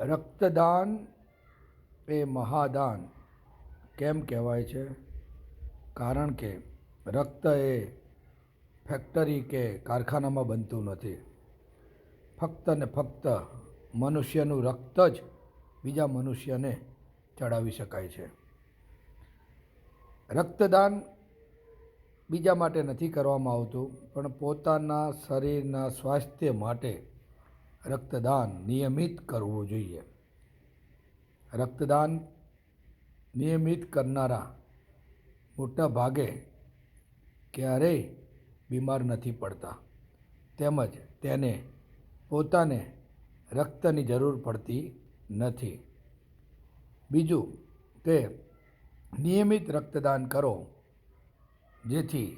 રક્તદાન એ મહાદાન કેમ કહેવાય છે? કારણ કે રક્ત એ ફેક્ટરી કે કારખાનામાં બનતું નથી. ફક્ત ને ફક્ત મનુષ્યનું રક્ત જ બીજા મનુષ્યને ચડાવી શકાય છે. રક્તદાન બીજા માટે નથી કરવામાં આવતું, પણ પોતાના શરીરના સ્વાસ્થ્ય માટે રક્તદાન નિયમિત કરવું જોઈએ. રક્તદાન નિયમિત કરનારા મોટા ભાગે ક્યારેય બીમાર નથી પડતા. તેમજ તેને પોતાને રક્તની જરૂર પડતી નથી. બીજું કે નિયમિત રક્તદાન કરો, જેથી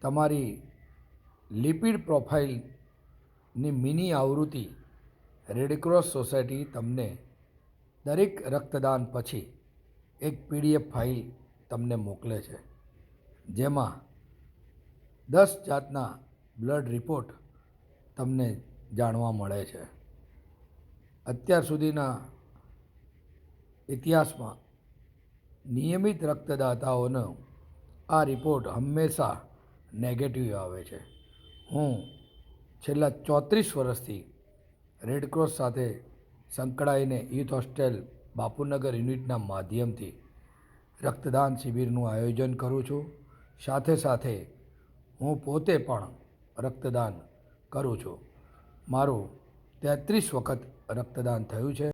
તમારી લિપિડ પ્રોફાઇલની મિની આવૃત્તિ રેડક્રોસ સોસાયટી તમને દરેક રક્તદાન પછી એક પીડીએફ ફાઇલ તમને મોકલે છે. જેમાં દસ જાતના બ્લડ રિપોર્ટ તમને જાણવા મળે છે. અત્યાર સુધીના ઇતિહાસમાં નિયમિત રક્તદાતાઓનો આ રિપોર્ટ હંમેશા નેગેટિવ આવે છે. હું છેલ્લા ચોત્રીસ વર્ષથી રેડક્રોસ સાથે સંકળાઈને યુથ હોસ્ટેલ બાપુનગર યુનિટના માધ્યમથી રક્તદાન શિબિરનું આયોજન કરું છું. સાથે સાથે હું પોતે પણ રક્તદાન કરું છું. મારું તેત્રીસ વખત રક્તદાન થયું છે.